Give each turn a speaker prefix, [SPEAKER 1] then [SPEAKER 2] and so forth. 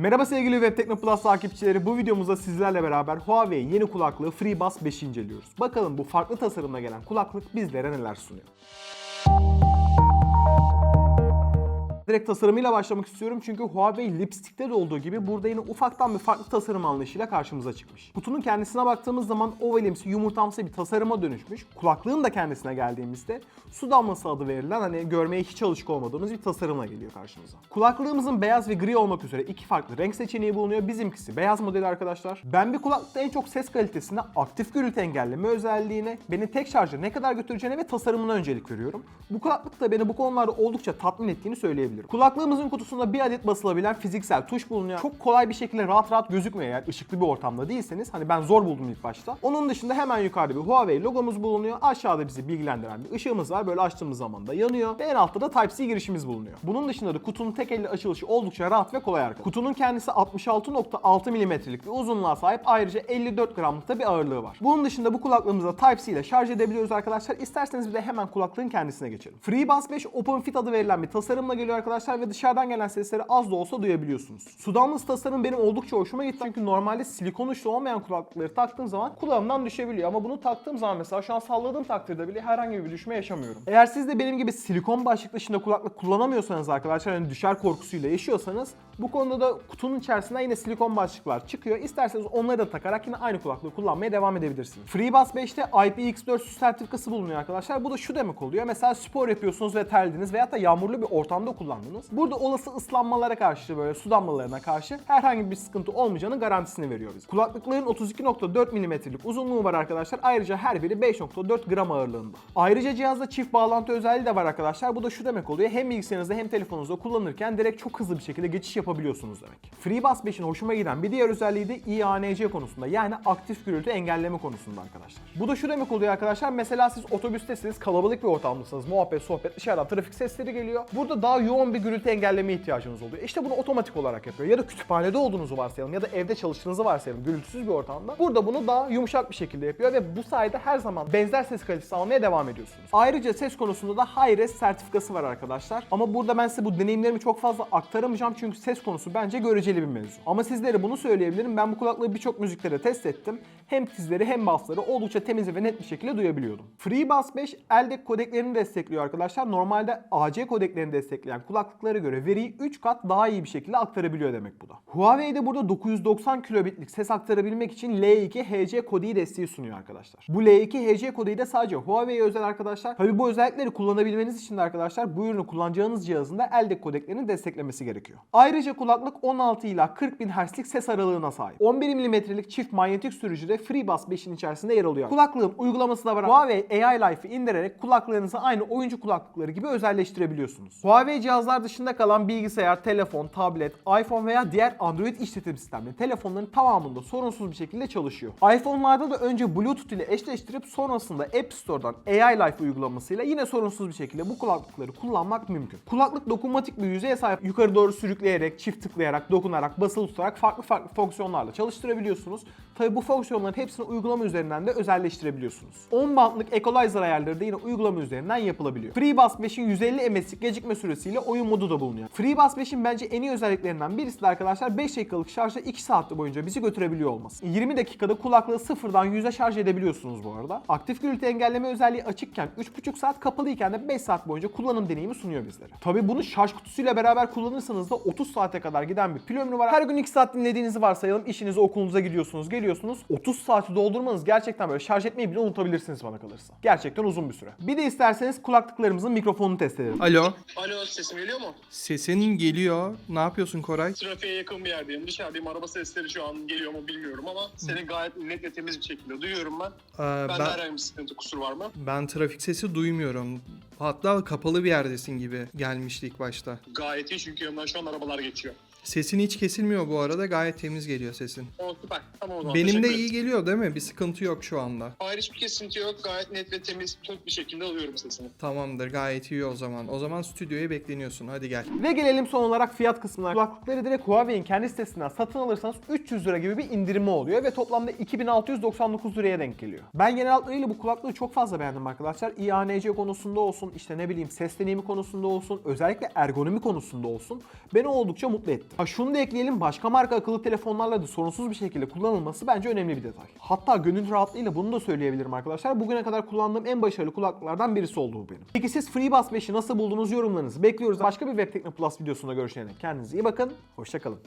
[SPEAKER 1] Merhaba sevgili Web Tekno Plus takipçileri. Bu videomuzda sizlerle beraber Huawei yeni kulaklığı FreeBuds 5'i inceliyoruz. Bakalım bu farklı tasarımla gelen kulaklık bizlere neler sunuyor. Direkt tasarımıyla başlamak istiyorum çünkü Huawei Lipstick'te de olduğu gibi burada yine ufaktan bir farklı tasarım anlayışıyla karşımıza çıkmış. Kutunun kendisine baktığımız zaman ovalimsi, yumurtamsı bir tasarıma dönüşmüş. Kulaklığın da kendisine geldiğimizde su damlası adı verilen hani görmeye hiç alışık olmadığımız bir tasarımla geliyor karşımıza. Kulaklığımızın beyaz ve gri olmak üzere iki farklı renk seçeneği bulunuyor. Bizimkisi beyaz modeli arkadaşlar. Ben bir kulaklıkta en çok ses kalitesine, aktif gürültü engelleme özelliğine, beni tek şarja ne kadar götüreceğine ve tasarımına öncelik veriyorum. Bu kulaklık da beni bu konularda oldukça tatmin ettiğini söyleyebilirim. Kulaklığımızın kutusunda bir adet basılabilen fiziksel tuş bulunuyor. Çok kolay bir şekilde rahat rahat gözükmüyor eğer ışıklı bir ortamda değilseniz. Hani ben zor buldum ilk başta. Onun dışında hemen yukarıda bir Huawei logomuz bulunuyor. Aşağıda bizi bilgilendiren bir ışığımız var. Böyle açtığımız zaman da yanıyor. Ve en altta da Type-C girişimiz bulunuyor. Bunun dışında da kutunun tek elle açılışı oldukça rahat ve kolay arkadaşlar. Kutunun kendisi 66.6 milimetrelik bir uzunluğa sahip. Ayrıca 54 gramlık da bir ağırlığı var. Bunun dışında bu kulaklığımızı Type-C ile şarj edebiliyoruz arkadaşlar. İsterseniz bir de hemen kulaklığın kendisine geçelim. FreeBuds 5 Open Fit adı verilen bir tasarımla geliyor arkadaşlar ve dışarıdan gelen sesleri az da olsa duyabiliyorsunuz. Sudanlısı tasarım benim oldukça hoşuma gitti. Çünkü normalde silikon uçlu olmayan kulaklıkları taktığım zaman kulağımdan düşebiliyor. Ama bunu taktığım zaman mesela şu an salladığım takdirde bile herhangi bir düşme yaşamıyorum. Eğer siz de benim gibi silikon başlık dışında kulaklık kullanamıyorsanız arkadaşlar hani düşer korkusuyla yaşıyorsanız bu konuda da kutunun içerisinden yine silikon başlıklar çıkıyor. İsterseniz onları da takarak yine aynı kulaklığı kullanmaya devam edebilirsiniz. FreeBuds 5'te IPX4 süs sertifikası bulunuyor arkadaşlar. Bu da şu demek oluyor. Mesela spor yapıyorsunuz ve terlediniz veyahut da yağmurlu bir ortamda kullandınız. Burada olası ıslanmalara karşı böyle su damlalarına karşı herhangi bir sıkıntı olmayacağını garantisini veriyor bize. Kulaklıkların 32.4 mm'lik uzunluğu var arkadaşlar. Ayrıca her biri 5.4 gram ağırlığında. Ayrıca cihazda çift bağlantı özelliği de var arkadaşlar. Bu da şu demek oluyor. Hem bilgisayarınızda hem telefonunuzda kullanırken direkt çok hızlı bir şekilde geçiş yapabiliyorsunuz demek. FreeBuds 5'in hoşuma giden bir diğer özelliği de IANC konusunda yani aktif gürültü engelleme konusunda arkadaşlar. Bu da şu demek oluyor arkadaşlar. Mesela siz otobüstesiniz, kalabalık bir ortamdasınız, muhabbet, sohbet, dışarıdan trafik sesleri geliyor. Burada daha yoğun bir gürültü engelleme ihtiyacınız oluyor. İşte bunu otomatik olarak yapıyor. Ya da kütüphanede olduğunuzu varsayalım ya da evde çalıştığınızı varsayalım gürültüsüz bir ortamda. Burada bunu daha yumuşak bir şekilde yapıyor ve bu sayede her zaman benzer ses kalitesi almaya devam ediyorsunuz. Ayrıca ses konusunda da Hi-Res sertifikası var arkadaşlar. Ama burada ben size bu deneyimlerimi çok fazla aktaramayacağım çünkü ses konusu bence göreceli bir mevzu. Ama sizlere bunu söyleyebilirim. Ben bu kulaklığı birçok müziklere test ettim. Hem tizleri hem bassları oldukça temiz ve net bir şekilde duyabiliyordum. FreeBuds 5 eldek kodeklerini destekliyor arkadaşlar. Normalde AC kodeklerini destekleyen kulaklıklara göre veriyi 3 kat daha iyi bir şekilde aktarabiliyor demek bu da. Huawei de burada 990 kilobitlik ses aktarabilmek için L2 HC kodiği desteği sunuyor arkadaşlar. Bu L2 HC kodiği de sadece Huawei'ye özel arkadaşlar. Tabi bu özellikleri kullanabilmeniz için de arkadaşlar bu ürünü kullanacağınız cihazın da eldek kodeklerini desteklemesi gerekiyor. Ayrıca kulaklık 16 ila 40 bin Hz'lik ses aralığına sahip. 11 mm'lik çift manyetik sürücüde FreeBuds 5'in içerisinde yer alıyor. Kulaklığın uygulaması da var. Huawei AI Life'ı indirerek kulaklarınızı aynı oyuncu kulaklıkları gibi özelleştirebiliyorsunuz. Huawei cihazlar dışında kalan bilgisayar, telefon, tablet, iPhone veya diğer Android işletim sistemleri telefonların tamamında sorunsuz bir şekilde çalışıyor. iPhone'larda da önce Bluetooth ile eşleştirip sonrasında App Store'dan AI Life uygulamasıyla yine sorunsuz bir şekilde bu kulaklıkları kullanmak mümkün. Kulaklık dokunmatik bir yüzeye sahip. Yukarı doğru sürükleyerek, çift tıklayarak, dokunarak, basılı tutarak farklı farklı fonksiyonlarla çalıştırabiliyorsunuz. Tabi bu fonksiyonların hepsini uygulama üzerinden de özelleştirebiliyorsunuz. 10 bantlık equalizer ayarları da yine uygulama üzerinden yapılabiliyor. FreeBuds 5'in 150 ms'lik gecikme süresiyle oyun modu da bulunuyor. FreeBuds 5'in bence en iyi özelliklerinden birisi de arkadaşlar 5 dakikalık şarjla 2 saat boyunca bizi götürebiliyor olması. 20 dakikada kulaklığı sıfırdan 100'e şarj edebiliyorsunuz bu arada. Aktif gürültü engelleme özelliği açıkken 3,5 saat kapalıyken de 5 saat boyunca kullanım deneyimi sunuyor bizlere. Tabi bunu şarj kutusuyla beraber kullanırsanız da 30 saate kadar giden bir pil ömrü var. Her gün 2 saat dinlediğinizi varsayalım. İşinize okulunuza gidiyorsunuz, geliyorsunuz. 30 saati doldurmanız gerçekten böyle şarj etmeyi bile unutabilirsiniz bana kalırsa. Gerçekten uzun bir süre. Bir de isterseniz kulaklıklarımızın mikrofonunu test edelim.
[SPEAKER 2] Alo,
[SPEAKER 3] Alo sesim geliyor mu?
[SPEAKER 2] sesin geliyor. Ne yapıyorsun Koray?
[SPEAKER 3] Trafiğe yakın bir yerdeyim. Dışarıdayım. Araba sesleri şu an geliyor mu bilmiyorum ama seni gayet net ve temiz bir şekilde duyuyorum ben.
[SPEAKER 2] Ee,
[SPEAKER 3] Bende
[SPEAKER 2] ben,
[SPEAKER 3] herhangi bir sıkıntı, kusur var mı?
[SPEAKER 2] ben trafik sesi duymuyorum. Hatta kapalı bir yerdesin gibi gelmişti ilk başta.
[SPEAKER 3] Gayet iyi çünkü yanımdan şu an arabalar geçiyor.
[SPEAKER 2] Sesin hiç kesilmiyor bu arada. Gayet temiz geliyor sesin.
[SPEAKER 3] O süper. Tamam o zaman.
[SPEAKER 2] Benim de
[SPEAKER 3] Teşekkür
[SPEAKER 2] iyi
[SPEAKER 3] ederim.
[SPEAKER 2] geliyor değil mi? Bir sıkıntı yok şu anda.
[SPEAKER 3] Hayır hiçbir kesinti yok. Gayet net ve temiz, tok bir şekilde alıyorum sesini.
[SPEAKER 2] Tamamdır gayet iyi o zaman. O zaman stüdyoya bekleniyorsun. Hadi gel.
[SPEAKER 1] Ve gelelim son olarak fiyat kısmına. Kulaklıkları direkt Huawei'in kendi sitesinden satın alırsanız 300 lira gibi bir indirimi oluyor ve toplamda 2699 liraya denk geliyor. Ben genel hatlarıyla bu kulaklığı çok fazla beğendim arkadaşlar. IANC konusunda olsun, işte ne bileyim ses deneyimi konusunda olsun, özellikle ergonomi konusunda olsun beni oldukça mutlu etti. Ha şunu da ekleyelim başka marka akıllı telefonlarla da sorunsuz bir şekilde kullanılması bence önemli bir detay. Hatta gönül rahatlığıyla bunu da söyleyebilirim arkadaşlar. Bugüne kadar kullandığım en başarılı kulaklıklardan birisi oldu bu benim. Peki siz FreeBuds 5'i nasıl buldunuz yorumlarınızı bekliyoruz. Başka bir Web Plus videosunda görüşene kendinize iyi bakın. Hoşçakalın.